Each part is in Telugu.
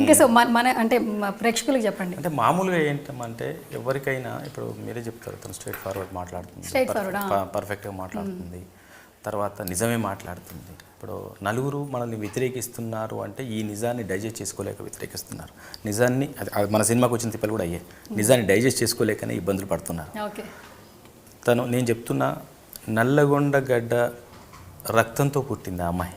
ఇంకా సో మన మన అంటే ప్రేక్షకులకు చెప్పండి అంటే మామూలుగా ఏంటంటే ఎవరికైనా ఇప్పుడు మీరే చెప్తారు తను స్ట్రైట్ ఫార్వర్డ్ మాట్లాడుతుంది. పర్ఫెక్ట్గా మాట్లాడుతుంది. తర్వాత నిజమే మాట్లాడుతుంది. ఇప్పుడు నలుగురు మనల్ని వ్యతిరేకిస్తున్నారు అంటే ఈ నిజాన్ని డైజెస్ట్ చేసుకోలేక వ్యతిరేకిస్తున్నారు. నిజాన్ని అది మన సినిమాకి వచ్చిన తిప్పలు కూడా అయ్యే. నిజాన్ని డైజెస్ట్ చేసుకోలేకనే ఇబ్బందులు పడుతున్నారు. ఓకే. తను నేను చెప్తున్నా నల్లగొండ గడ్డ రక్తంతో పుట్టింది ఆ అమ్మాయి.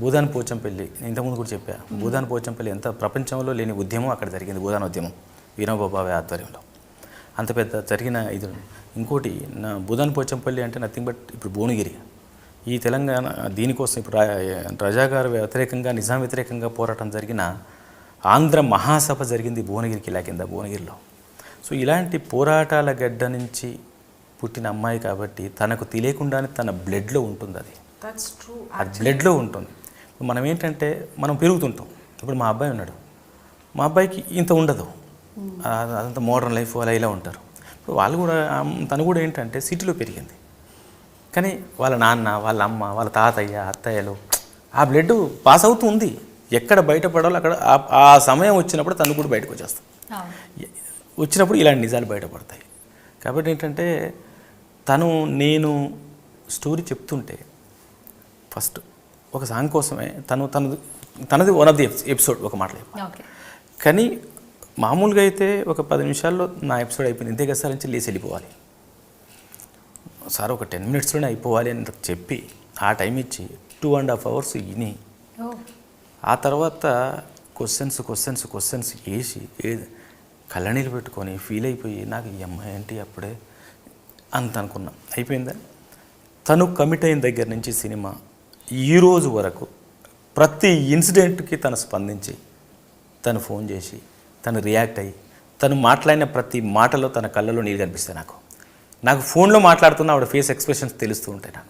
భూదాన్ పోచంపల్లి ఇంతకుముందు కూడా చెప్పా భూదాన్ పోచంపల్లి ఎంత ప్రపంచంలో లేని ఉద్యమం అక్కడ జరిగింది భూదాన్ ఉద్యమం వినోబాబావి ఆధ్వర్యంలో. అంత పెద్ద జరిగిన ఇది ఇంకోటి నా భూదాన్ పోచంపల్లి అంటే నథింగ్ బట్ ఇప్పుడు భువనగిరి. ఈ తెలంగాణ దీనికోసం ఇప్పుడు రజాగారు వ్యతిరేకంగా నిజాం వ్యతిరేకంగా పోరాటం జరిగిన ఆంధ్ర మహాసభ జరిగింది భువనగిరి కిలా కింద భువనగిరిలో. సో ఇలాంటి పోరాటాల గడ్డ నుంచి పుట్టిన అమ్మాయి కాబట్టి తనకు తెలియకుండానే తన బ్లడ్లో ఉంటుంది అది. బ్లడ్లో ఉంటుంది. మనం ఏంటంటే మనం పెరుగుతుంటాం. ఇప్పుడు మా అబ్బాయి ఉన్నాడు. మా అబ్బాయికి ఇంత ఉండదు. అదంతా మోడర్న్ లైఫ్ అలా ఇలా ఉంటారు. ఇప్పుడు వాళ్ళు కూడా తను కూడా ఏంటంటే సిటీలో పెరిగింది. కానీ వాళ్ళ నాన్న వాళ్ళ అమ్మ వాళ్ళ తాతయ్య అత్తయ్యలు ఆ బ్లడ్ పాస్ అవుతూ ఉంది. ఎక్కడ బయటపడాలో అక్కడ ఆ- సమయం వచ్చినప్పుడు తను కూడా బయటకు వచ్చేస్తాం. వచ్చినప్పుడు ఇలాంటి నిజాలు బయటపడతాయి. కాబట్టి ఏంటంటే తను నేను స్టోరీ చెప్తుంటే ఫస్ట్ ఒక సాంగ్ కోసమే తను తనది తనది వన్ ఆఫ్ ది ఎపిసోడ్ ఒక మాటలో కానీ మామూలుగా అయితే ఒక పది నిమిషాల్లో నా ఎపిసోడ్ అయిపోయింది. ఇంతే కదా సార్ నుంచి లేచి వెళ్ళిపోవాలి. సార్ ఒక టెన్ మినిట్స్లోనే అయిపోవాలి అని చెప్పి ఆ టైం ఇచ్చి టూ అండ్ హాఫ్ అవర్స్ ఇని ఓ. ఆ తర్వాత క్వశ్చన్స్ క్వశ్చన్స్ క్వశ్చన్స్ వేసి కళ్ళనీళ్ళు పెట్టుకొని ఫీల్ అయిపోయి నాకు ఈ అమ్మాయి ఏంటి అప్పుడే అంత అనుకున్నా. అయిపోయిందా? తను కమిట్ అయిన దగ్గర నుంచి సినిమా ఈరోజు వరకు ప్రతి ఇన్సిడెంట్కి తను స్పందించి తను ఫోన్ చేసి తను రియాక్ట్ అయ్యి తను మాట్లాడిన ప్రతి మాటలో తన కళ్ళలో నీళ్ళు కనిపిస్తాయి నాకు. నాకు ఫోన్లో మాట్లాడుతున్న ఆవిడ ఫేస్ ఎక్స్ప్రెషన్స్ తెలుస్తూ ఉంటాయి నాకు.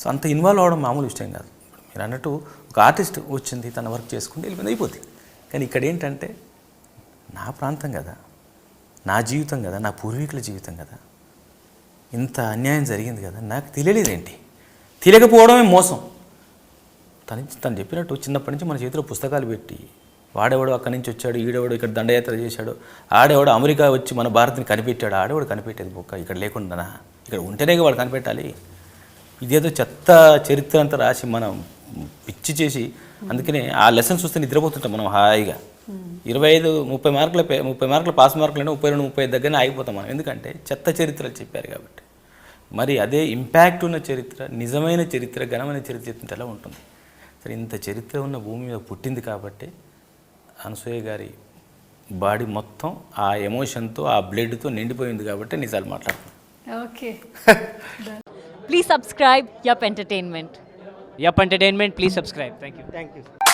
సో అంత ఇన్వాల్వ్ అవ్వడం మామూలు విషయం కాదు. మీరు అన్నట్టు ఒక ఆర్టిస్ట్ వచ్చింది తన వర్క్ చేసుకుంటే వెళ్ళిపోయింది అయిపోతుంది కానీ ఇక్కడ ఏంటంటే నా ప్రాంతం కదా నా జీవితం కదా నా పూర్వీకుల జీవితం కదా. ఇంత అన్యాయం జరిగింది కదా నాకు తెలియలేదేంటి? తెలియకపోవడమే మోసం. తను తను చెప్పినట్టు చిన్నప్పటి నుంచి మన చేతిలో పుస్తకాలు పెట్టి వాడేవాడు అక్కడి నుంచి వచ్చాడు ఈడేవాడు ఇక్కడ దండయాత్ర చేశాడు ఆడేవాడు అమెరికా వచ్చి మన భారత్ని కనిపెట్టాడు ఆడేవాడు కనిపెట్టేది బొక్క ఇక్కడ లేకుండా ఇక్కడ ఉంటేనే వాడు కనిపెట్టాలి. ఇదేదో చెత్త చరిత్ర అంతా రాసి మనం పిచ్చి చేసి అందుకనే ఆ లెసన్స్ చూస్తే నిద్రపోతుంటాం మనం హాయిగా. ఇరవై ఐదు ముప్పై మార్కుల ముప్పై మార్కుల పాస్ మార్కులు ముప్పై రెండు ముప్పై ఐదు దగ్గరనే ఆగిపోతాం మనం. ఎందుకంటే చెత్త చరిత్రలు చెప్పారు కాబట్టి. మరి అదే ఇంపాక్ట్ ఉన్న చరిత్ర నిజమైన చరిత్ర ఘనమైన చరిత్ర చెప్తుంటే ఎలా ఉంటుంది? సరే ఇంత చరిత్ర ఉన్న భూమి మీద పుట్టింది కాబట్టి అనసూయ గారి బాడీ మొత్తం ఆ ఎమోషన్తో ఆ బ్లడ్తో నిండిపోయింది కాబట్టి నిజాలు okay. Please subscribe yup entertainment yup entertainment please subscribe thank you thank you